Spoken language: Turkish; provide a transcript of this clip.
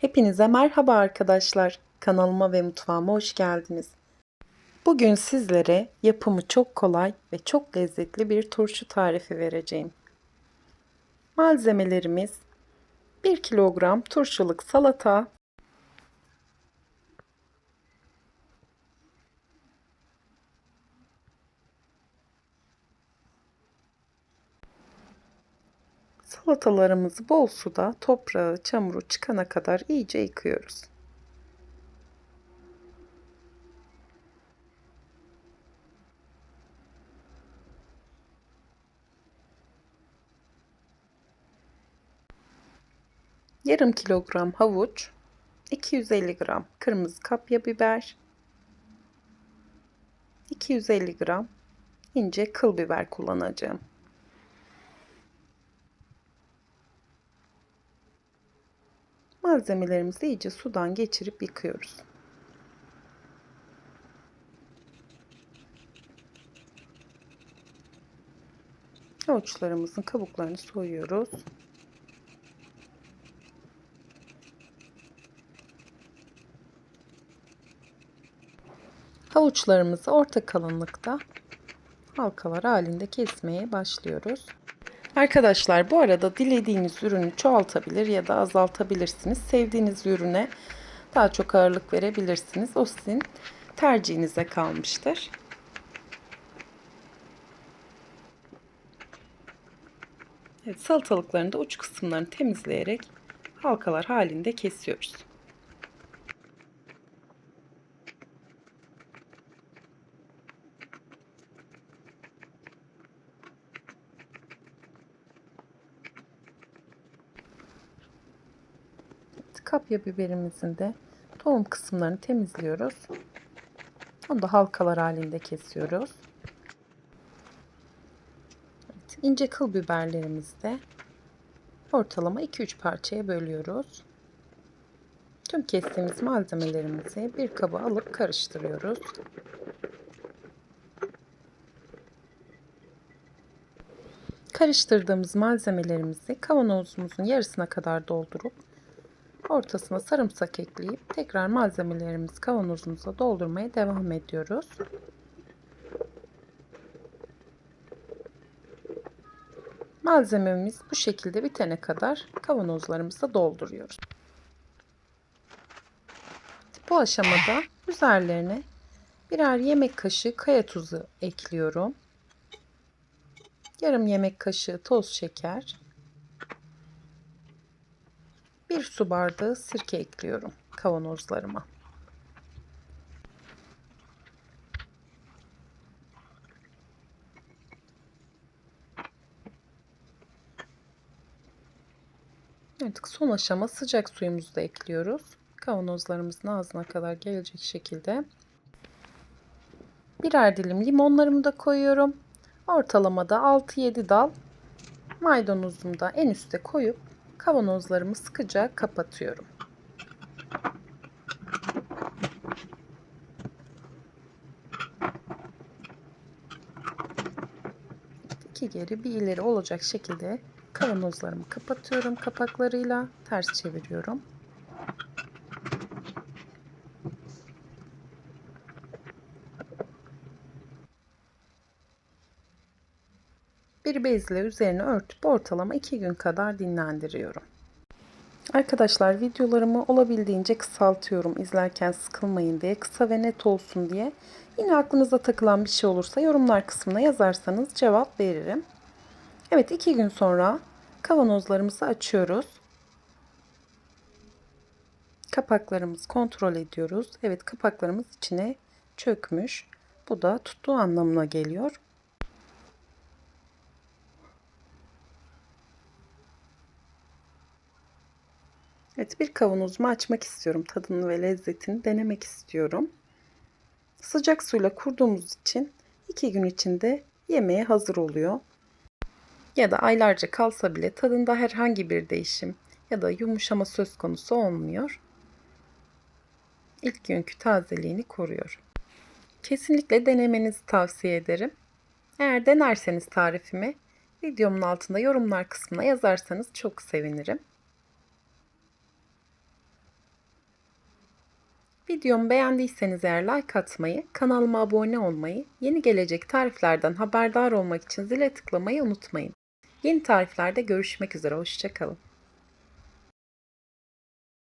Hepinize merhaba arkadaşlar. Kanalıma ve mutfağıma hoş geldiniz. Bugün sizlere yapımı çok kolay ve çok lezzetli bir turşu tarifi vereceğim. Malzemelerimiz 1 kilogram turşuluk salata, Salatalarımızı bol suda toprağı, çamuru çıkana kadar iyice yıkıyoruz. Yarım kilogram havuç, 250 gram kırmızı kapya biber, 250 gram ince kıl biber kullanacağım. Malzemelerimizi iyice sudan geçirip yıkıyoruz. Havuçlarımızın kabuklarını soyuyoruz. Havuçlarımızı orta kalınlıkta halkalar halinde kesmeye başlıyoruz. Arkadaşlar bu arada dilediğiniz ürünü çoğaltabilir ya da azaltabilirsiniz. Sevdiğiniz ürüne daha çok ağırlık verebilirsiniz. O sizin tercihinize kalmıştır. Evet, salatalıkların da uç kısımlarını temizleyerek halkalar halinde kesiyoruz. Kapya biberimizin de tohum kısımlarını temizliyoruz. Onu da halkalar halinde kesiyoruz. Evet, ince kıl biberlerimizi de ortalama 2-3 parçaya bölüyoruz. Tüm kestiğimiz malzemelerimizi bir kaba alıp karıştırıyoruz. Karıştırdığımız malzemelerimizi kavanozumuzun yarısına kadar doldurup ortasına sarımsak ekleyip tekrar malzemelerimizi kavanozumuza doldurmaya devam ediyoruz. Malzememiz bu şekilde bitene kadar kavanozlarımızı dolduruyoruz. Bu aşamada üzerlerine birer yemek kaşığı kaya tuzu ekliyorum. Yarım yemek kaşığı toz şeker, bir su bardağı sirke ekliyorum kavanozlarıma. Artık son aşama sıcak suyumuzu da ekliyoruz. Kavanozlarımızın ağzına kadar gelecek şekilde. Birer dilim limonlarımı da koyuyorum. Ortalamada 6-7 dal maydanozumu da en üste koyup kavanozlarımı sıkıca kapatıyorum. İki geri bir ileri olacak şekilde kavanozlarımı kapatıyorum kapaklarıyla ters çeviriyorum. Bir bezle üzerine örtüp ortalama 2 gün kadar dinlendiriyorum. Arkadaşlar videolarımı olabildiğince kısaltıyorum izlerken sıkılmayın diye kısa ve net olsun diye. Yine aklınıza takılan bir şey olursa yorumlar kısmına yazarsanız cevap veririm. Evet 2 gün sonra kavanozlarımızı açıyoruz. Kapaklarımızı kontrol ediyoruz. Evet kapaklarımız içine çökmüş. Bu da tuttuğu anlamına geliyor. Evet bir kavanozumu açmak istiyorum. Tadını ve lezzetini denemek istiyorum. Sıcak suyla kurduğumuz için 2 gün içinde yemeğe hazır oluyor. Ya da aylarca kalsa bile tadında herhangi bir değişim ya da yumuşama söz konusu olmuyor. İlk günkü tazeliğini koruyor. Kesinlikle denemenizi tavsiye ederim. Eğer denerseniz tarifimi videomun altında yorumlar kısmına yazarsanız çok sevinirim. Videomu beğendiyseniz eğer like atmayı, kanalıma abone olmayı, yeni gelecek tariflerden haberdar olmak için zile tıklamayı unutmayın. Yeni tariflerde görüşmek üzere, hoşçakalın.